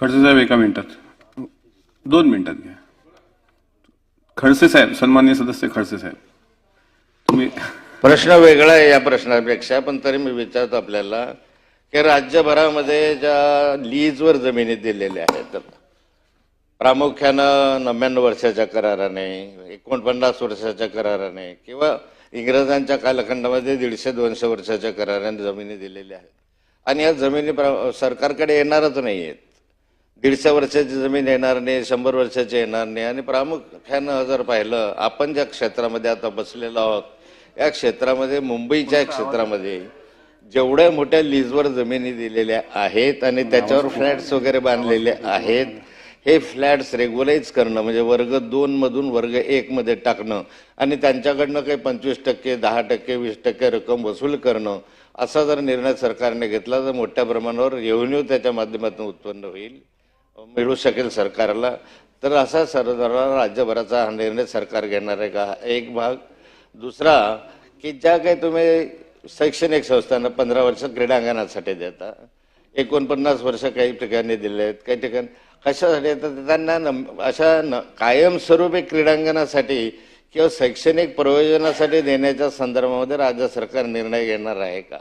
खडसे साहेब एका मिनिटात. दोन मिनिटात घ्या. खडसे साहेब सन्मान्य सदस्य खडसे साहेब. तुम्ही प्रश्न वेगळा आहे या प्रश्नापेक्षा पण तरी मी विचारतो आपल्याला की राज्यभरामध्ये ज्या लीजवर जमिनी दिलेल्या आहेत प्रामुख्यानं नव्याण्णव वर्षाच्या कराराने एकोणपन्नास वर्षाच्या कराराने किंवा इंग्रजांच्या कालखंडामध्ये दीडशे दोनशे वर्षाच्या कराराने जमिनी दिलेल्या आहेत. आणि या जमिनी प्र सरकारकडे येणारच नाही आहेत दीडशे वर्षाची जमीन येणार नाही शंभर वर्षाची येणार नाही. आणि प्रामुख्यानं जर पाहिलं आपण ज्या क्षेत्रामध्ये आता बसलेलो आहोत या क्षेत्रामध्ये मुंबईच्या क्षेत्रामध्ये जेवढ्या मोठ्या लीजवर जमिनी दिलेल्या आहेत आणि त्याच्यावर फ्लॅट्स वगैरे बांधलेले आहेत हे फ्लॅट्स रेग्युलाइज करणं म्हणजे वर्ग दोन मधून वर्ग एक मध्ये टाकणं आणि त्यांच्याकडनं काही पंचवीस टक्के दहा टक्के वीस टक्के रक्कम वसूल करणं असा जर निर्णय सरकारने घेतला तर मोठ्या प्रमाणावर रेव्हेन्यू त्याच्या माध्यमातून उत्पन्न होईल. मिळू शकेल सरकारला. तर असा सर्व राज्यभराचा हा निर्णय सरकार घेणार आहे का? एक भाग. दुसरा की ज्या काही तुम्ही शैक्षणिक संस्थांना पंधरा वर्ष क्रीडांगणासाठी देता एकोणपन्नास वर्ष काही ठिकाणी दिले आहेत काही ठिकाणी कशासाठी तर त्यांना अशा न कायमस्वरूपी क्रीडांगणासाठी किंवा शैक्षणिक प्रयोजनासाठी देण्याच्या संदर्भामध्ये राज्य सरकार निर्णय घेणार आहे का?